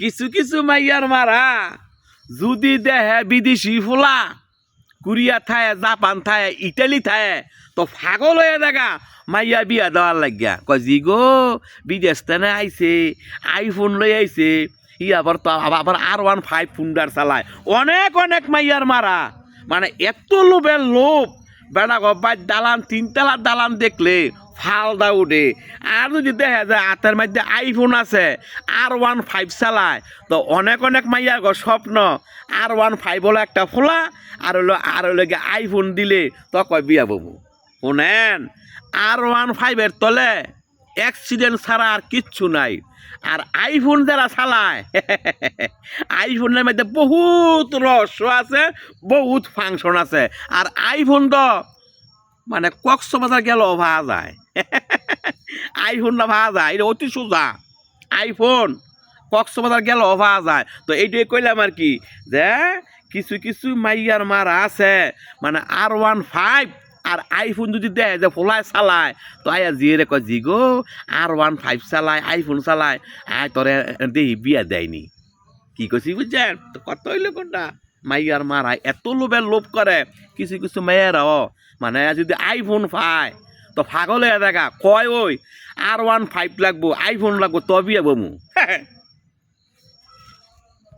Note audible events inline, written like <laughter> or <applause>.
কিছু কিছু মাইয়ার মারা, যদি দেহে বিদেশি ফুলা, কোরিয়া থায়, জাপান থায়, ইটালি থায়, তো ফাগল হয়ে দেখা মাইয়া বিয়া দেওয়ার লাগিয়া। কয়, জি গো, বিদেশ তেনে আইছে, আইফোন লই আইছে ই আবার তো আবার আর ওয়ান ফাইভ ফুন্ডার চালায়। অনেক অনেক মাইয়ার মারা। মানে এত লোভের লোভ। বেড়া গব্বাই দালান তিনতলা দালান দেখলে ফালদা উঠে। আর যদি দেখা যায় হাতের মধ্যে আইফোন আছে আর ওয়ান ফাইভ চালায়, তো অনেক অনেক মাইয়া গো স্বপ্ন আর ওয়ান ফাইভ হলো একটা ফোলা, আর হলো আর হলো গিয়ে আইফোন দিলে তো কয় বিয়া বাবু। শুনেন আর ওয়ান ফাইভের তলে অ্যাক্সিডেন্ট ছাড়া আর কিচ্ছু নাই। আর আইফোন যারা চালায় <laughs> আইফোনের মধ্যে বহুত রহস্য আছে, বহুত ফাংশন আছে। আর আইফোন তো মানে কক্সবাজার গেল ভাড়া যায়। আইফোন না ভাড়া যায়, এটা অতি সোজা। আইফোন কক্সবাজার গেল ভাড়া যায়। তো এইটাই কইলাম আর কি, যে কিছু কিছু মাইয়ার মারা আছে মানে আর ওয়ান ফাইভ আর আইফোন যদি দেয় যে ফোলায় চালায়, তো আয়া জিয়ে কয়, জি গো, আর ওয়ান ফাইভ চালায় আইফোন চালায়। আয় তোরে দেহি বিয়া দেয়নি। কি করছি বুঝছেন? তো কত হইল কোনটা? মাইয়ার মারা এত লোভের লোভ করে, কিছু কিছু মেয়েরাও মানে যদি আইফোন পায়, তো হয়ে দেখা কয় ওই, আর ওয়ান ফাইভ লাগবো আইফোন লাগবো তবে বমু। <laughs>